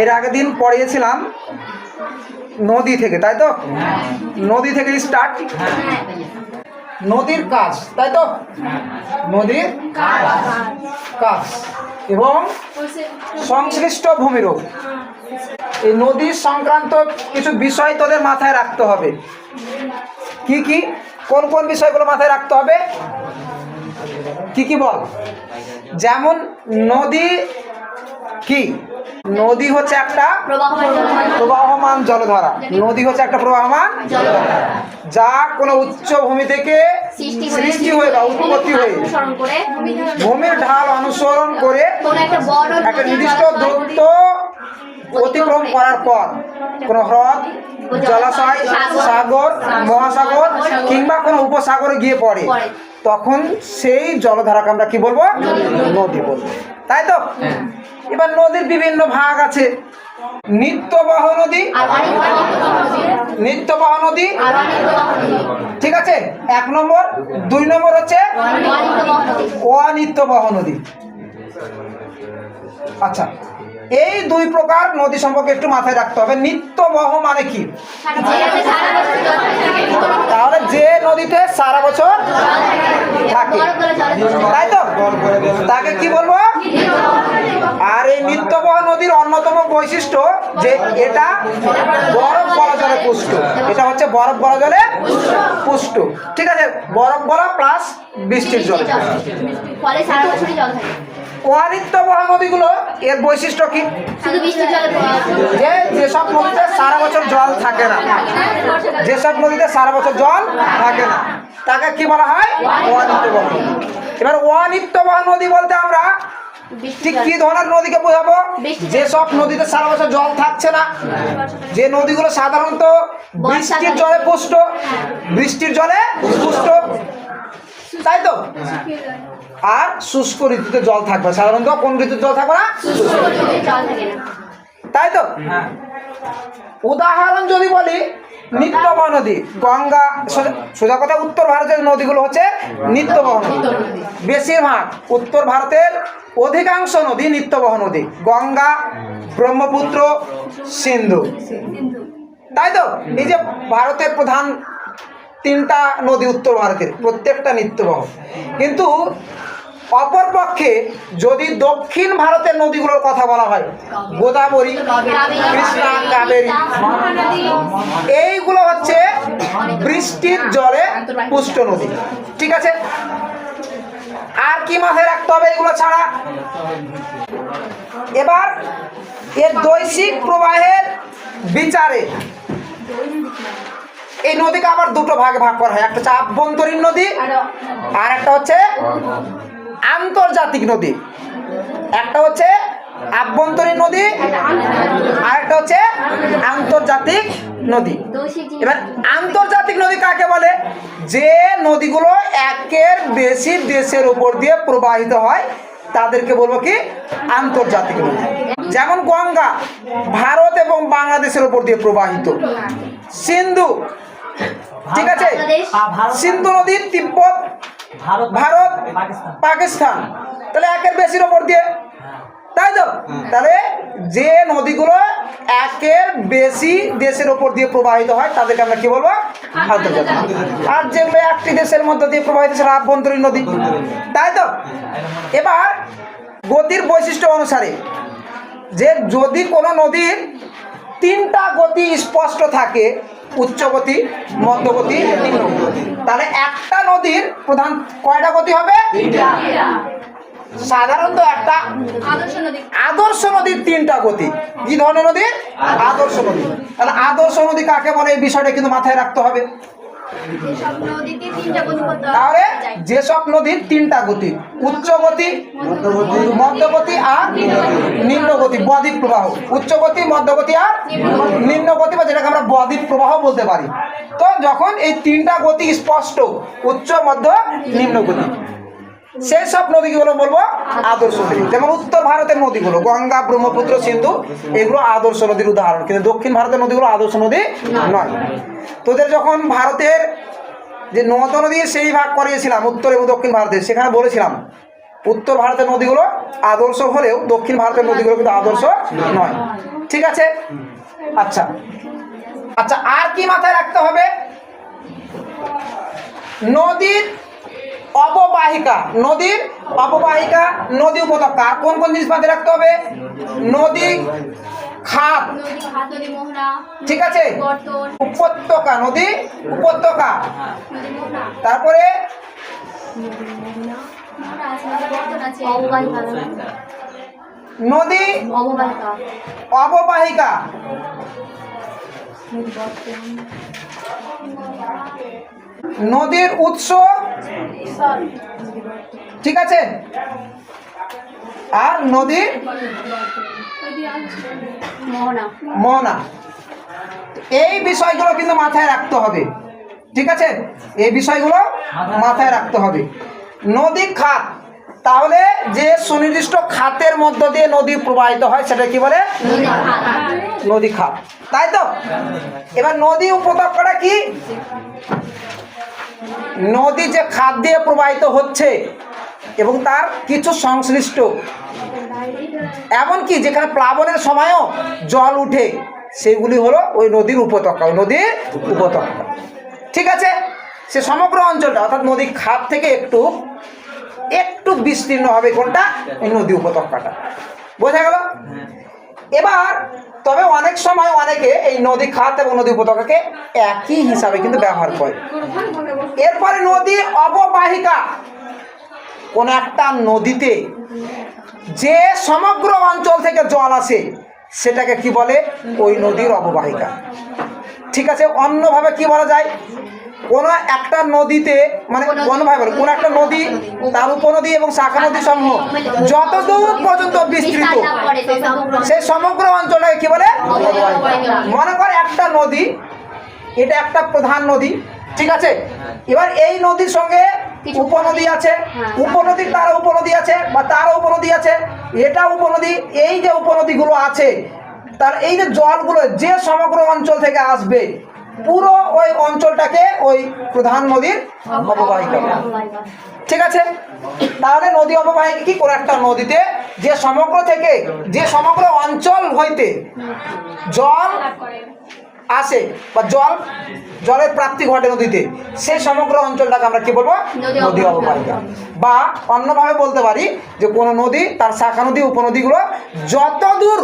এর আগের দিন পড়িয়েছিলাম নদী থেকে, তাই তো? নদী থেকে স্টার্ট নদীর কাজ, তাই তো? নদীর কাজ। এবং সংশ্লিষ্ট ভূমিরূপ এই নদী সংক্রান্ত কিছু বিষয় তোদের মাথায় রাখতে হবে। কি কি? কোন কোন বিষয়গুলো মাথায় রাখতে হবে? কি কি বল? যেমন নদী কি? নদী হচ্ছে একটা প্রবাহমান জলধারা। নদী হচ্ছে একটা প্রবাহমান যা কোনো উচ্চভূমি থেকে সৃষ্টি হয়ে বা উৎপত্তি হয়ে ভূমির ঢাল অনুসরণ করে একটা নির্দিষ্ট দূরত্ব অতিক্রম করার পর কোন হ্রদ জলাশয় সাগর মহাসাগর কিংবা কোনো উপসাগরে গিয়ে পড়ে। তখন সেই জলধারাকে আমরা কি বলব? নদী বলব। তাই তো? এবার নদীর বিভিন্ন ভাগ আছে। নিত্যবাহ নদী। আর নিত্যবাহ নদী। ঠিক আছে? এক নম্বর। দুই নম্বর হচ্ছে? অনিত্যবাহ নদী। আচ্ছা। এই দুই প্রকার নদী সম্পর্কে একটু মাথায় রাখতে হবে। নিত্যবহ মানে কি? তাহলে যে নদীতে সারা বছর থাকে, তাই তো? তাকে কি বলব? আর এই নিত্যবহ নদীর অন্যতম বৈশিষ্ট্য যে এটা বরফ গলা জলে পুষ্ট। এটা হচ্ছে বরফ গলা জলে পুষ্ট। ঠিক আছে? বরফ গলা প্লাস বৃষ্টির জলে। ফলে সারা বছরই জল থাকে। অনিত্যবহ নদীগুলো এর বৈশিষ্ট্য কি? যে যেসব নদীতে সারা বছর জল থাকে না যেসব নদীতে সারা বছর জল থাকে না তাকে কি বলা হয়? অনিত্যবহ নদী। এবার অনিত্যবহ নদী বলতে আমরা ঠিক কি ধরনের নদীকে বোঝাবো? যেসব নদীতে সারা বছর জল থাকছে না যে নদীগুলো সাধারণত বৃষ্টির জলে পুষ্ট বৃষ্টির জলে পুষ্ট। তাই তো? আর শুষ্ক ঋতুতে জল থাকবে সাধারণত কোন ঋতুতে জল থাকবে না? জল থাকে না। তাই তো? উদাহরণ যদি বলি নিত্যবহ নদী গঙ্গা সোজা- সোজা কথা উত্তর ভারতের নদীগুলো হচ্ছে নিত্যবহ নদী। বেশিরভাগ উত্তর ভারতের অধিকাংশ নদী নিত্যবহ নদী। গঙ্গা ব্রহ্মপুত্র সিন্ধু। তাই তো? এই যে ভারতের প্রধান তিনটা নদী উত্তর ভারতের প্রত্যেকটা নিত্যবহ। কিন্তু অপরপক্ষে যদি দক্ষিণ ভারতের নদীগুলোর কথা বলা হয় গোদাবরী কৃষ্ণা কাবেরী এইগুলো হচ্ছে বৃষ্টির জলে পুষ্ট নদী। ঠিক আছে? আর কি মাথায় রাখতে হবে এগুলো ছাড়া? এবার এর দৈশিক প্রবাহের বিচারে এই নদীকে আবার দুটো ভাগে ভাগ করা হয় একটা হচ্ছে আভ্যন্তরীণ নদী আর একটা হচ্ছে আন্তর্জাতিক নদী। একটা হচ্ছে আভ্যন্তরীণ নদী আর একটা হচ্ছে আন্তর্জাতিক নদী। এবার আন্তর্জাতিক নদী কাকে বলে? যে নদীগুলো একের বেশি দেশের উপর দিয়ে প্রবাহিত হয় তাদেরকে বলব কি? আন্তর্জাতিক নদী। যেমন গঙ্গা ভারত এবং বাংলাদেশের উপর দিয়ে প্রবাহিত। সিন্ধু ঠিক আছে? সিন্ধু নদী তিব্বত ভারত ভারত পাকিস্তান। পাকিস্তান। তাহলে একের বেশির ওপর দিয়ে। তাই তো? তাহলে যে নদীগুলো একের বেশি দেশের ওপর দিয়ে প্রবাহিত হয় তাদেরকে আমরা কি বলব? আন্তর্জাতিক আর যেগুলো একটি দেশের মধ্যে দিয়ে প্রবাহিত সেটা আভ্যন্তরীণ নদী। তাই তো? এবার গতির বৈশিষ্ট্য অনুসারে যে যদি কোনো নদীর তিনটা গতি স্পষ্ট থাকে উচ্চ গতি মধ্যগতি নিম্ন গতি তাহলে একটা নদীর প্রধান কয়টা গতি হবে? সাধারণত একটা আদর্শ নদী। আদর্শ নদীর তিনটা গতি। কি ধরনের নদীর আদর্শ নদী। তাহলে আদর্শ নদী কাকে বলে? এই বিষয়টা কিন্তু মাথায় রাখতে হবে। যেসব নদীর তিনটা গতি উচ্চ গতি মধ্যগতি আর নিম্নগতি বদ্বীপ প্রবাহ। উচ্চ গতি মধ্যগতি আর নিম্নগতি বা যেটাকে আমরা বদ্বীপ প্রবাহ বলতে পারি। তো যখন এই তিনটা গতি স্পষ্ট উচ্চ মধ্য নিম্ন গতি। সেই সব নদীগুলো বলব আদর্শ নদী। যেমন উত্তর ভারতের নদীগুলো, গঙ্গা, ব্রহ্মপুত্র, সিন্ধু, এগুলো আদর্শ নদীর উদাহরণ। কিন্তু দক্ষিণ ভারতের নদীগুলো আদর্শ নদী নয়। তোদের যখন ভারতের যে নদ নদী, সেই ভাগ করিয়েছিলাম উত্তর এবং দক্ষিণ ভারতে, সেখানে বলেছিলাম, উত্তর ভারতের নদীগুলো আদর্শ হলেও দক্ষিণ ভারতের নদীগুলো কিন্তু আদর্শ নয়। ঠিক আছে? আচ্ছা। আচ্ছা আর কি মাথায় রাখতে হবে? নদীর অববাহিকা নদীর অববাহিকা নদী উপত্যকা। আর কোন কোন জিনিস মাথায় রাখতে হবে? নদী, খাত। ঠিক আছে? উপত্যকা, নদী, উপত্যকা। তারপরে? নদী, অববাহিকা। নদীর উৎস ঠিক আছে? আর নদী? মোহনা। এই বিষয়গুলো কিন্তু মাথায় রাখতে হবে। ঠিক আছে? এই বিষয়গুলো মাথায় রাখতে হবে। নদী খাত। তাহলে যে সুনির্দিষ্ট খাতের মধ্য দিয়ে নদী প্রবাহিত হয় সেটা কি বলে? নদী খাত। তাই তো? এবার নদী উপত্যকাটা কি? নদী যে খাদ দিয়ে প্রবাহিত হচ্ছে এবং তার কিছু সংশ্লিষ্ট, এমনকি যেখানে প্লাবনের সময়ও জল উঠে, সেগুলি হলো ওই নদীর উপত্যকা, ওই নদীর উপত্যকা। ঠিক আছে? সে সমগ্র অঞ্চলটা, অর্থাৎ নদীর খাত থেকে একটু একটু বিস্তীর্ণ হবে কোনটা? ওই নদী উপত্যকাটা। বোঝা গেল? এবার, তবে অনেক সময় অনেকে এই নদী খাত এবং নদী উপত্যকাকে একই হিসাবে কিন্তু ব্যবহার করে। এরপরে নদী অববাহিকা। কোন একটা নদীতে যে সমগ্র অঞ্চল থেকে জল আসে, সেটাকে কি বলে? ওই নদীর অববাহিকা। ঠিক আছে অন্যভাবে কি বলা যায় কোন একটা নদীতে মানে কোনোভাবে বলে কোন একটা নদী তার উপনদী এবং শাখা নদী সমূহ যতদূর পর্যন্ত বিস্তৃত সেই সমগ্র অঞ্চলটাকে কি বলে। মনে কর একটা নদী এটা একটা প্রধান নদী ঠিক আছে এবার এই নদীর সঙ্গে উপনদী আছে হ্যাঁ। উপনদীর তার উপনদী আছে বা তার উপনদী আছে এটা উপনদী এই যে উপনদীগুলো আছে তার এই যে জলগুলো যে সমগ্র অঞ্চল থেকে আসবে, পুরো ওই অঞ্চলটাকে ওই প্রধান নদীর অববাহিকা ঠিক আছে? তাহলে নদী অববাহিকা কি? কোনো একটা নদীতে যে সমগ্র থেকে, যে সমগ্র অঞ্চল হইতে জল আসে বা জল জলের প্রাপ্তি ঘটে নদীতে সেই সমগ্র অঞ্চলটাকে আমরা কি বলব? নদী অববাহিকা। বা অন্যভাবে বলতে পারি যে কোনো নদী তার শাখা নদী উপনদীগুলো যতদূর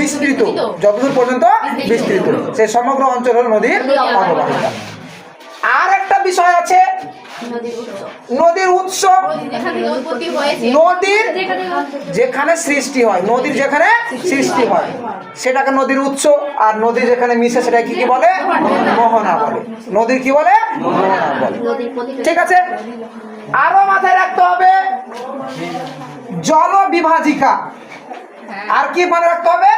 বিস্তৃত যতদূর পর্যন্ত বিস্তৃত সেই সমগ্র অঞ্চল হল নদীর অববাহিকা। আর একটা বিষয় আছে নদীর উৎস। নদীর যেখানে সৃষ্টি হয় নদীর যেখানে সৃষ্টি হয়। সেটাকে নদীর উৎস, আর নদী যেখানে মিশে সেটা কি কি বলে? মোহনা বলে। নদীর কি বলে? মোহনা বলে। ঠিক আছে? আরও মাথায় রাখতে হবে জল বিভাজিকা আর কি মনে রাখতে হবে?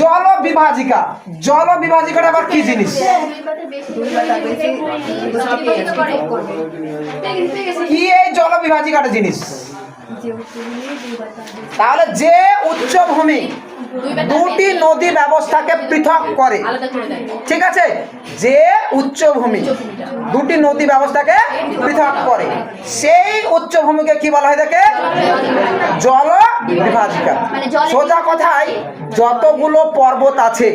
জল বিভাজিকা জল বিভাজিকাটা আবার কি জিনিস? কি এই জল বিভাজিকাটা জিনিস? তাহলে যে উচ্চভূমি দুটি নদী ব্যবস্থাকে পৃথক করে। ঠিক আছে? যে উচ্চভূমি দুটি নদী ব্যবস্থাকে পৃথক করে। সেই উচ্চভূমিকে কি বলা হয় থাকে জল বিভাজিকা। মানে সোজা কথায় যতগুলো পর্বত আছে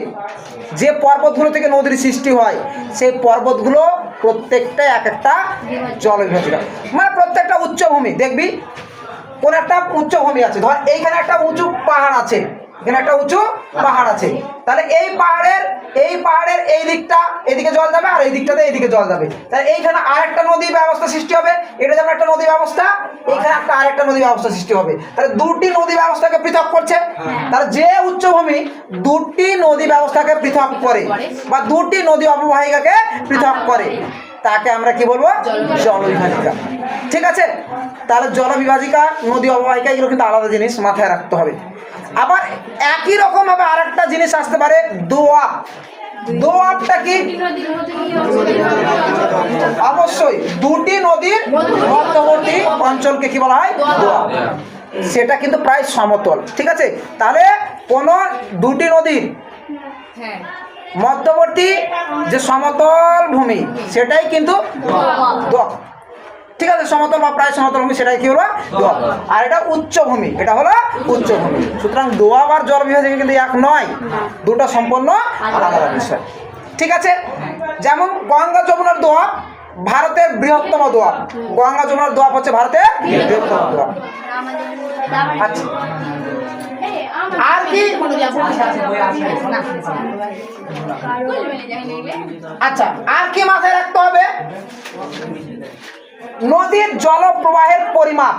যে পর্বতগুলো থেকে নদীর সৃষ্টি হয় সেই পর্বতগুলো প্রত্যেকটা এক একটা জল বিভাজিকা। মানে প্রত্যেকটা উচ্চভূমি দেখবি? কোন একটা উচ্চভূমি আছে। ধর এইখানে একটা উঁচু পাহাড় আছে। এখানে একটা উঁচু পাহাড় আছে। তাহলে এই পাহাড়ের এই পাহাড়ের এই দিকটা এদিকে জল যাবে আর এই দিকটাতে এইদিকে জল যাবে। তাহলে এইখানে আর একটা নদী ব্যবস্থা সৃষ্টি হবে। এটা যেমন একটা নদী ব্যবস্থা এইখানে একটা আরেকটা নদী ব্যবস্থা সৃষ্টি হবে। তাহলে দুটি নদী ব্যবস্থাকে পৃথক করছে। তাহলে যে উচ্চভূমি দুটি নদী ব্যবস্থাকে পৃথক করে বা দুটি নদী অববাহিকাকে পৃথক করে তাকে আমরা কি বলব? জলবিভাজিকা। ঠিক আছে? তাহলে জলবিভাজিকা নদী অববাহিকা এগুলো কিন্তু আলাদা জিনিস মাথায় রাখতে হবে। আবার একই রকম ভাবে আরেকটা জিনিস আসতে পারে, দোয়া। দোয়াবটা কি? অবশ্যই, দুটি নদীর মধ্যবর্তী অঞ্চলকে কি বলা হয়? দোয়াব সেটা কিন্তু প্রায় সমতল, ঠিক আছে? তাহলে কোন দুটি নদীর মধ্যবর্তী যে সমতল ভূমি, সেটাই কিন্তু দোয়াব ঠিক আছে সমতল বা প্রায় সমতল ভূমি সেটাই কি হলো? দোয়াব আর এটা উচ্চভূমি এটা হলো উচ্চভূমি সুতরাং দোয়াব আর জল বিভাজন কিন্তু এক নয় দুটো সম্পূর্ণ আলাদা বিষয়। ঠিক আছে? যেমন গঙ্গা যমুনার দোয়াব ভারতের বৃহত্তম দোয়াব গঙ্গা যমুনার দোয়াব হচ্ছে ভারতের বৃহত্তম দোয়াব আচ্ছা। আর কি? আচ্ছা আর কি মাথায় রাখতে হবে? নদীর জলপ্রবাহের পরিমাপ।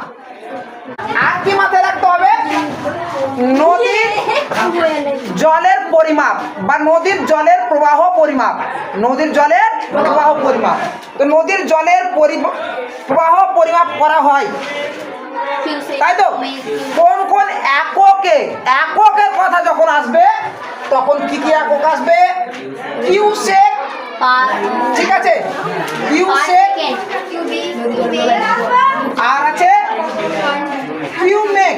আর কি মাথায় রাখতে হবে? নদীর জলের পরিমাপ বা নদীর জলের প্রবাহ পরিমাপ। নদীর জলের প্রবাহ পরিমাপ। তো নদীর জলের প্রবাহ পরিমাপ করা হয়। তাই তো? কোন কোন এককে, এককের কথা যখন আসবে, তখন কি কি একক আসবে? কিউসেক ঠিক আছে। কিউসেক আর আছে? কিউমেক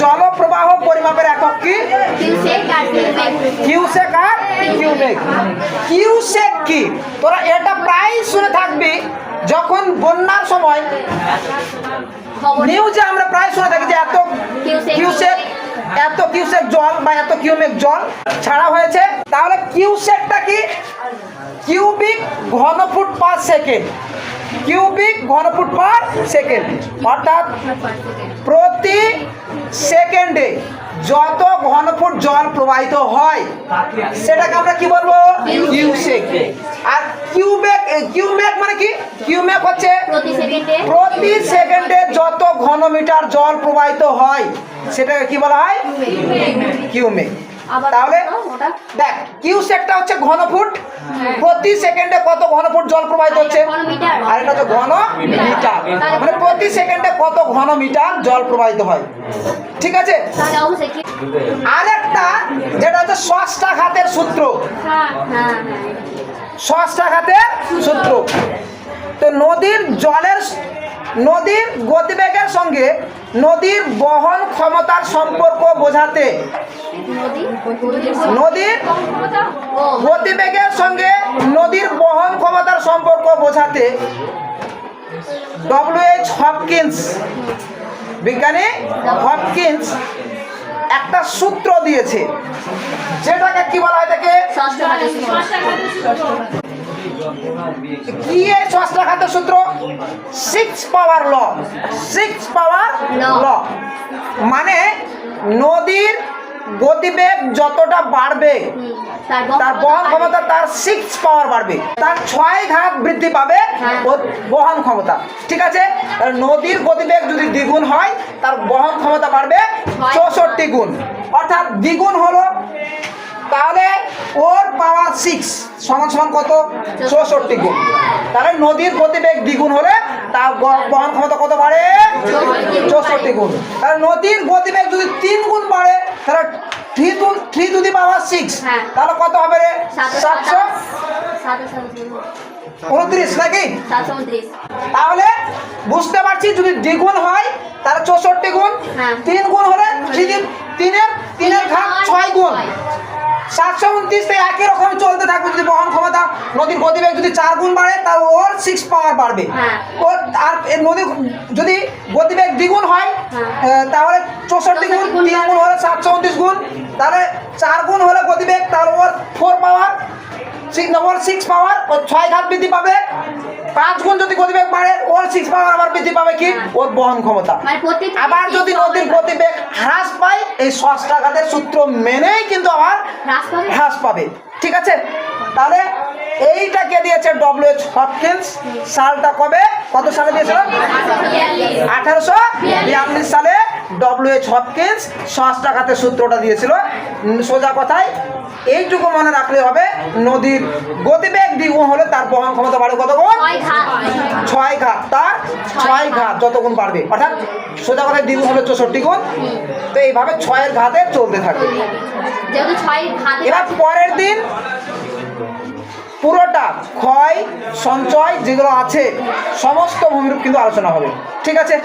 জলপ্রবাহ পরিমাপের একক কি? কিউসেক আর কিউমেক কিউসেক কি? তোরা এটা প্রায় শুনে থাকবি যখন বন্যার সময় নিউজে আমরা প্রায় শুনে থাকি যে এত কিউসেক এত কিউসেক জল বা এত কিউমেক জল ছাড়া হয়েছে। তাহলে কিউসেকটা কি? কিউবিক ঘনফুট পার সেকেন্ড। কিউবিক ঘনফুট পার সেকেন্ড। অর্থাৎ প্রতি সেকেন্ডে যত ঘনফুট জল প্রবাহিত হয় সেটাকে আমরা কি বলব? কিউসেক। আর কিউবেক কিউমেক মানে কি? কিউমেক হচ্ছে প্রতি সেকেন্ডে। যত ঘনমিটার জল প্রবাহিত হয় সেটাকে কি বলা হয়? কিউমেক তাহলে দেখ কিউসেকটা হচ্ছে ঘনফুট প্রতি সেকেন্ডে কত ঘনফুট জল প্রবাহিত হচ্ছে? আর এটা হচ্ছে ঘন মিটার। মানে প্রতি সেকেন্ডে কত ঘন মিটার জল প্রবাহিত হয়? ঠিক আছে? আরেকটা যেটা হচ্ছে ষষ্ঠাঘাতের সূত্র। হ্যাঁ হ্যাঁ ষষ্ঠাঘাতের সূত্র। তো নদীর জলের নদীর গতিবেগের সঙ্গে নদীর বহন ক্ষমতার সম্পর্ক বোঝাতে। নদীর গতিবেগের সঙ্গে নদীর বহন ক্ষমতার সম্পর্ক বোঝাতে। ডব্লিউএইচ হপকিন্স বিজ্ঞানী হপকিন্স একটা সূত্র দিয়েছে, যেটাকে কি বলা হয় তাকে? কি এই ষষ্ঠাঘাতের সূত্র? সিক্স পাওয়ার ল সিক্স পাওয়ার ল মানে নদীর গতিবেগ যতটা বাড়বে তার তার বহন ক্ষমতা তার সিক্স পাওয়ার বাড়বে। তার ছয় ঘাত বৃদ্ধি পাবে হ্যাঁ। বহন ক্ষমতা। ঠিক আছে? নদীর গতিবেগ যদি দ্বিগুণ হয় তার বহন ক্ষমতা বাড়বে চৌষট্টি গুণ। অর্থাৎ দ্বিগুণ হলো তাহলে ওর পাওয়ার সিক্স সমান সমান কত? চৌষট্টি গুণ। তাহলে নদীর গতিবেগ দ্বিগুণ হলে তার বহন ক্ষমতা কত বাড়ে? চৌষট্টি গুণ। তাহলে নদীর গতিবেগ যদি তিন গুণ বাড়ে তাহলে three to three to the power six হ্যাঁ। তাহলে কত হবে রে? সাতশো উনত্রিশ। নাকি? তাহলে বুঝতে পারছি যদি দ্বিগুণ হয় তাহলে চৌষট্টি গুণ। হ্যাঁ। তিন গুণ হলে তিনের তিনের ঘাত ছয় গুণ। সাতশো উনত্রিশ একই রকম চলতে থাকবে যদি বহন ক্ষমতা। নদীর গতিবেগ যদি চার গুণ বাড়ে তাহলে ওর সিক্স পাওয়ার বাড়বে। হ্যাঁ। ওর আর নদী নদীর যদি গতিবেগ দ্বিগুণ হয় হ্যাঁ। তাহলে চৌষট্টি গুণ তিন গুণ হলে সাতশো উনত্রিশ গুণ। তাহলে চার গুণ হলে গতিবেগ তাহলে ওর ফোর পাওয়ার নম্বর সিক্স পাওয়ার ওর ছয় ঘাত বৃদ্ধি পাবে। পাঁচ গুণ যদি গতিবেগ বাড়ে ওর সিক্স পাওয়ার আবার বৃদ্ধি পাবে কি? হ্যাঁ। ওর বহন ক্ষমতা। মানে আবার যদি নদীর গতিবেগ হ্রাস পায় এই ষষ্ঠাঘাতের সূত্র মেনেই কিন্তু আবার হ্রাস পাবে? ঠিক আছে? তাহলে এইটাকে দিয়েছে? ডব্লিউএইচ হপকিন্স সালটা কবে? কত সালে দিয়েছিল? আঠারোশো বিয়াল্লিশ সালে। ডব্লিউএইচ হপকিন্স ষষ্ঠাঘাতের সূত্রটা দিয়েছিল। সোজা কথায় এইটুকু মনে রাখলে হবে নদীর গতিবেগ দ্বিগুণ হলে তার বহন ক্ষমতা বাড়ে কত গুণ? ছয় ঘাত। তার ছয় ঘাত। যত গুণ বাড়বে। অর্থাৎ সোজা কথায় দ্বিগুণ হলে চৌষট্টি গুণ। তো এইভাবে ছয়ের ঘাতে চলতে থাকে যেহেতু ছয় ঘাত এবার পরের দিন পুরোটা ক্ষয় সঞ্চয় যেগুলো আছে সমস্ত ভূমিরূপ কিন্তু আলোচনা হবে। ঠিক আছে?